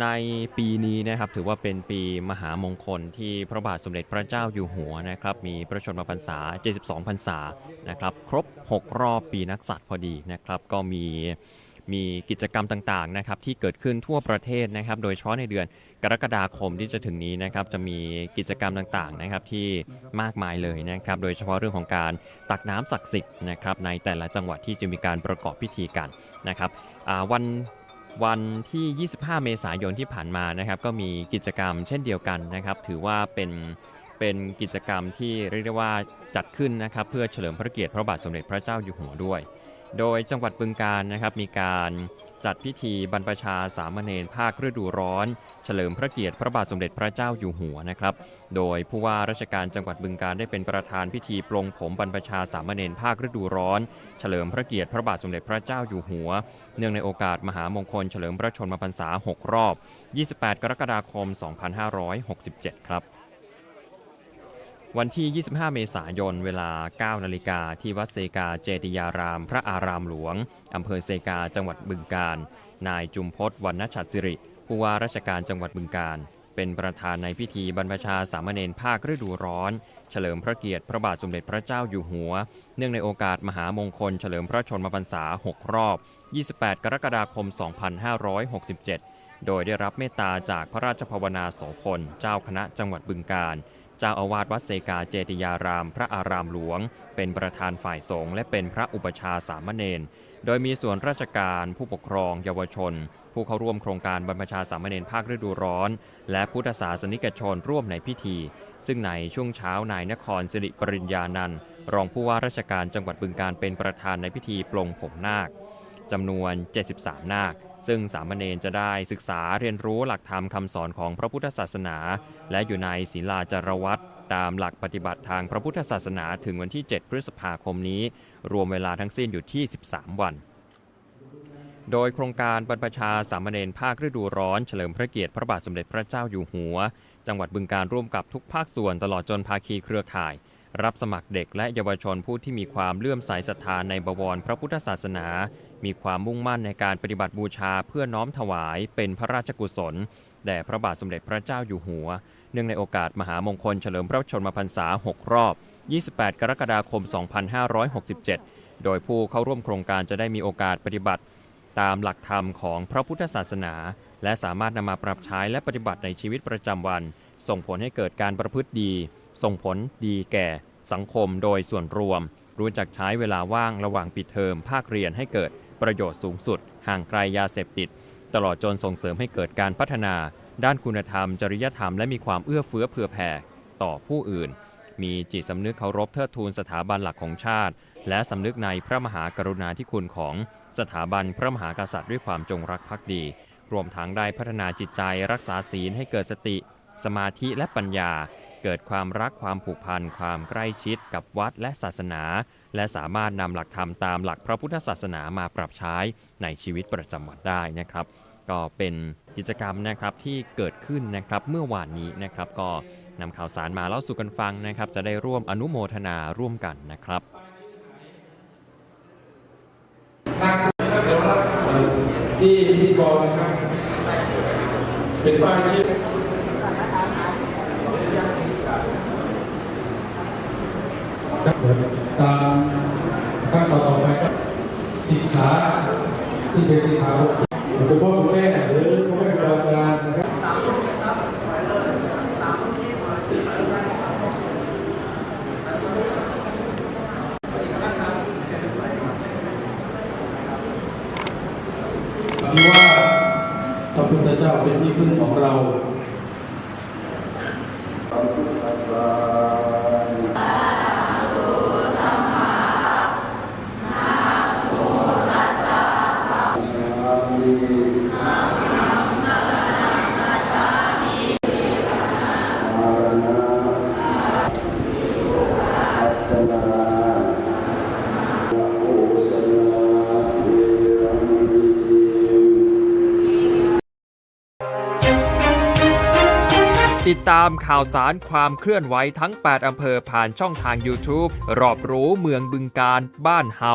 ในปีนี้นะครับถือว่าเป็นปีมหามงคลที่พระบาทสมเด็จพระเจ้าอยู่หัวนะครับมีพระชนมพรรษา 72 พรรษานะครับครบ 6 รอบปีนักษัตริย์พอดีนะครับก็มีมีกิจกรรมต่างๆนะครับที่เกิดขึ้นทั่วประเทศนะครับโดยเฉพาะในเดือนกรกฎาคมที่จะถึงนี้นะครับจะมีกิจกรรมต่างๆนะครับที่มากมายเลยนะครับโดยเฉพาะเรื่องของการตักน้ำศักดิ์สิทธิ์นะครับในแต่ละจังหวัดที่จะมีการประกอบพิธีกันนะครับวัน วันที่ 25 เมษายนที่ผ่านมานะครับ ก็มีกิจกรรมเช่นเดียวกันนะครับ ถือว่าเป็นเป็นกิจกรรมที่เรียกได้ว่าจัดขึ้นนะครับ เพื่อเฉลิมพระเกียรติพระบาทสมเด็จพระเจ้าอยู่หัวด้วย โดยจังหวัดบึงการนะครับมีการจัดพิธีบรรพชาสามเณรภาคฤดูร้อน เฉลิมพระเกียรติพระบาทสมเด็จพระเจ้าอยู่หัวนะครับ โดยผู้ว่าราชการจังหวัดบึงการได้เป็นประธานพิธีปลงผมบรรพชาสามเณรภาคฤดูร้อน เฉลิมพระเกียรติพระบาทสมเด็จพระเจ้าอยู่หัว เนื่องในโอกาสมหามงคลเฉลิมพระชนมพรรษา 6 รอบ 28 กรกฎาคม 2567 ครับ วันที่ 25 เมษายน เวลา 9 นาฬิกา ที่วัดเซกาเจติยาราม พระอารามหลวง อำเภอเซกา จังหวัดบึงการนายจุมพศวรรณชัดสิริ ผู้ว่าราชการจังหวัดบึงการเป็นประธานในพิธีบรรพชาสามเณรภาคฤดูร้อน เฉลิมพระเกียรติพระบาทสมเด็จพระเจ้าอยู่หัว เนื่องในโอกาสมหามงคล เฉลิมพระชนมพรรษา 6 รอบ 28 กรกฎาคม 2567 โดยได้รับเมตตาจากพระราชภาวนาโสพล เจ้าคณะจังหวัดบึงการ จ้าอาวาสวัดเซกาเจติยาราม พระอารามหลวง เป็นประธานฝ่ายสงฆ์และเป็นพระอุปชาสามเณรโดยมีส่วนราชการผู้ปกครองเยาวชน ผู้เข้าร่วมโครงการบรรพชาสามเณรภาคฤดูร้อน และพุทธศาสนิกชนร่วมในพิธี ซึ่งในช่วงเช้านายนครสิริปริญญานันท์รองผู้ว่าราชการจังหวัดบึงการเป็นประธานในพิธีปลงผมนาค จำนวน 73 นาค ซึ่งสามเณรจะได้ศึกษาเรียนรู้หลักธรรมคำสอนของพระพุทธศาสนา และอยู่ในศีลาจารวัตรตามหลักปฏิบัติทางพระพุทธศาสนาถึงวันที่ 7 พฤษภาคมนี้ รวมเวลาทั้งสิ้นอยู่ที่ 13 วัน โดยโครงการบรรพชาสามเณรภาคฤดูร้อนเฉลิมพระเกียรติพระบาทสมเด็จพระเจ้าอยู่หัว จังหวัดบึงการร่วมกับทุกภาคส่วนตลอดจนภาคีเครือข่าย รับสมัครเด็กและเยาวชนผู้ที่มีความเลื่อมใสศรัทธาในบวรพระพุทธศาสนา มีความมุ่งมั่นในการปฏิบัติบูชาเพื่อน้อมถวายเป็นพระราชกุศล แด่พระบาทสมเด็จพระเจ้าอยู่หัว เนื่องในโอกาสมหามงคลเฉลิมพระชนมพรรษา 6 รอบ 28 กรกฎาคม 2567 โดยผู้เข้าร่วมโครงการจะได้มีโอกาสปฏิบัติ ตามหลักธรรมของพระพุทธศาสนา และสามารถนำมาปรับใช้และปฏิบัติในชีวิตประจำวัน ส่งผลให้เกิดการประพฤติดี ส่งผลดีแก่สังคมโดยส่วนรวม รู้จักใช้เวลาว่างระหว่างปิดเทอมภาคเรียนให้เกิดประโยชน์สูงสุด ห่างไกลยาเสพติด ตลอดจนส่งเสริมให้เกิดการพัฒนา ด้านคุณธรรม จริยธรรมและมีความเอื้อเฟื้อเผื่อแผ่ต่อผู้อื่น มีจิตสำนึกเคารพเทิดทูนสถาบันหลักของชาติ และสำนึกในพระมหากรุณาธิคุณของสถาบันพระมหากษัตริย์ด้วยความจงรักภักดี รวมทั้งได้พัฒนาจิตใจรักษาศีลให้เกิดสติ สมาธิและปัญญา เกิดความรักความผูกพันความใกล้ชิดกับวัดและศาสนา และสามารถนำหลักธรรมตามหลักพระพุทธศาสนามาปรับใช้ในชีวิตประจำวันได้นะครับ ก็เป็นกิจกรรมนะครับที่เกิดขึ้นนะครับเมื่อวานนี้นะครับ ก็นำข่าวสารมาเล่าสู่กันฟังนะครับ จะได้ร่วมอนุโมทนาร่วมกันนะครับที่พิธีกรนะครับเป็นป้ายชื่อ ครับตามขั้นตอนต่อไปครับสิกขาที่เป็นสิกขาบทคุณพ่อคุณแม่หรือพ่อแม่ครูอาจารย์นะครับที่ว่าพระพุทธเจ้าเป็นที่พึ่งของเรา ตามข่าวสารความเคลื่อนไหวทั้ง 8 อำเภอผ่านช่องทาง YouTube รอบรู้เมืองบึงการบ้านเฮา